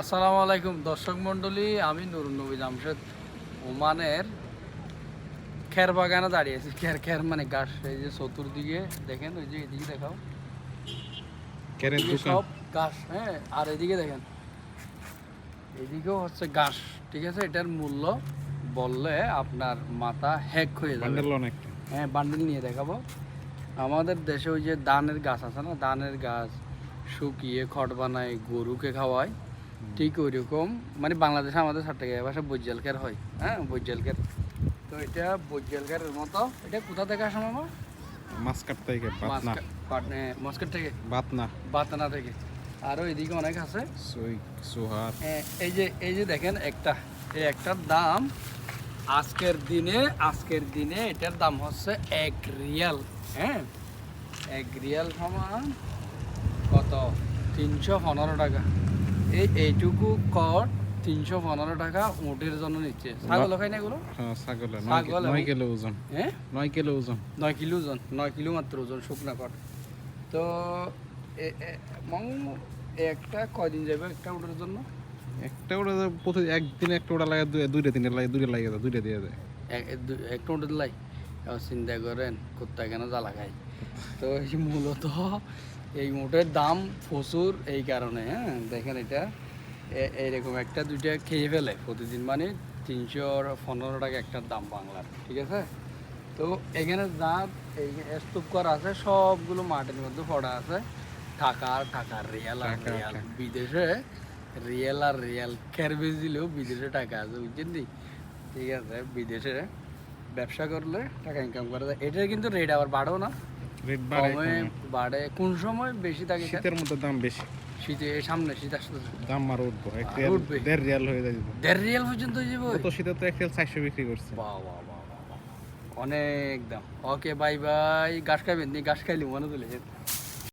আসসালামু আলাইকুম দর্শক মণ্ডলী আমি নুরুন নবী জামশেদ ওমানের খের বাগানে দাঁড়িয়ে আছি। খের খের মানে গাছ এই যে চতুর্দিকে দেখেন ওই যে এদিকে দেখাও। সব গাছ হ্যাঁ আর এদিকে দেখেন এদিকেও হচ্ছে গাছ ঠিক আছে? এটার মূল্য বললে আপনার মাথা হ্যাক হয়ে যাবে। হ্যাঁ বান্ডিল নিয়ে দেখাবো। আমাদের দেশে ওই যে ধানের গাছ আছে না ধানের গাছ শুকিয়ে খড় বানায় গরুকে খাওয়ায়। ঠিক ওই রকম মানে বাংলাদেশে আমাদের ষাট টাকা ভাষা বৈজালকের হয়। হ্যাঁ বৈজালকের তো এটা বৈজালকের মতো। এটা কোথা থেকে আসে মামা? থেকে বাতনা। মস্কেট থেকে? বাতনা। বাতনা থেকে। আরও এদিকে অনেক আছে। সোহার। হ্যাঁ, এই যে এই যে দেখেন একটা। এই একটার দাম আজকের দিনে আজকের দিনে এটার দাম হচ্ছে এক রিয়াল। হ্যাঁ এক রিয়াল সমান কত? তিনশো পনেরো টাকা। এই এইটুকু কর তিনশো পনেরো টাকা উটের জন্য নিচ্ছে। ছাগল খাই না এগুলো? হ্যাঁ ছাগলে। ছাগল নয় কিলো ওজন। হ্যাঁ? নয় কিলো ওজন। নয় কিলো ওজন। নয় কিলো মাত্র ওজন শুকনা কট তো একটা কয়দিন যাবে একটা উটের জন্য? একটা ওটা প্রতি একদিনে একটা ওটা লাগে দুই- দুইটা তিনটা লাগে দুইটা লাগে দুইটা দিয়ে দেয়। এক- এক দু- এক টন্টের লাই। চিন্তা করেন কোথায় কেন জ্বালা খাই তো এই মূলত এই মোটের দাম প্রচুর এই কারণে হ্যাঁ? দেখেন এটা। এইরকম একটা দুইটা খেয়ে ফেলে প্রতিদিন মানে তিনশো পনেরো টাকা একটার দাম বাংলার ঠিক আছে? তো এখানে যা এই স্তূপ করা আছে সবগুলো মাটির মধ্যে পড়া আছে। টাকা আর টাকা রিয়াল আর রিয়াল। বিদেশে রিয়েল আর রিয়াল ক্যারবেজ দিলেও বিদেশে টাকা আছে বুঝছেন ঠিক আছে বিদেশে ব্যবসা করলে টাকা ইনকাম করা যায়। এটার কিন্তু রেট আবার বাড়েও না। রেট বাড়ে কমে। বাড়ে। কোন সময় বেশি থাকে শীতের মধ্যে দাম বেশি। শীতে সামনে শীত দাম আর উঠবো এক রিয়াল। দেড় রিয়াল হয়ে যাবে দেড় রিয়াল পর্যন্ত যাব তো শীতে তো এক রিয়াল চারশো বিক্রি করছে। বাহ বাহ। অনেক দাম। Okay bye bye. গাছ খাইবেন নি? গাছ খাইলি মনে তুলে